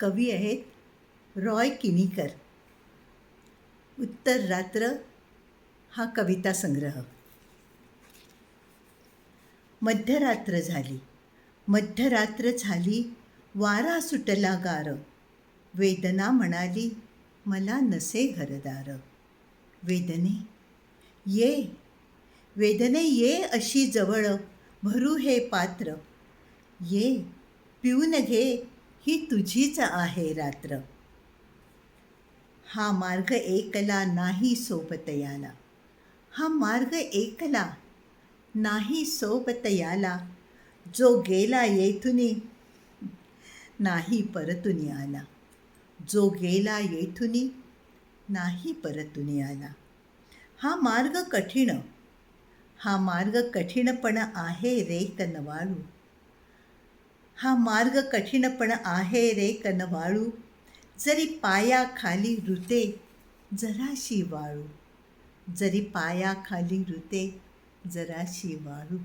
कवी आहेत रॉय किनीकर. उत्तर रात्र हा कविता संग्रह. मध्यरात्र झाली. मध्यरात्र झाली वारा सुटला गार. वेदना म्हणाली मला नसे घरदार. वेदने ये. वेदने ये अशी जवळ भरू हे पात्र. ये पिऊन घे ही तुझीच आहे रात्र. हा मार्ग एकला नाही सोबत याला. हा मार्ग एकला नाही सोबत याला. जो गेला येथुनी नाही परतून आला जो गेला येथुनी नाही परतून आला हा मार्ग कठीण. हा मार्ग कठीणपण आहे रे कनवाळू हा मार्ग कठीणपण आहे रे कनवाळू. जरी पाया खाली ऋते जराशी वाळू. जरी पाया खाली ऋते जराशी वाळू.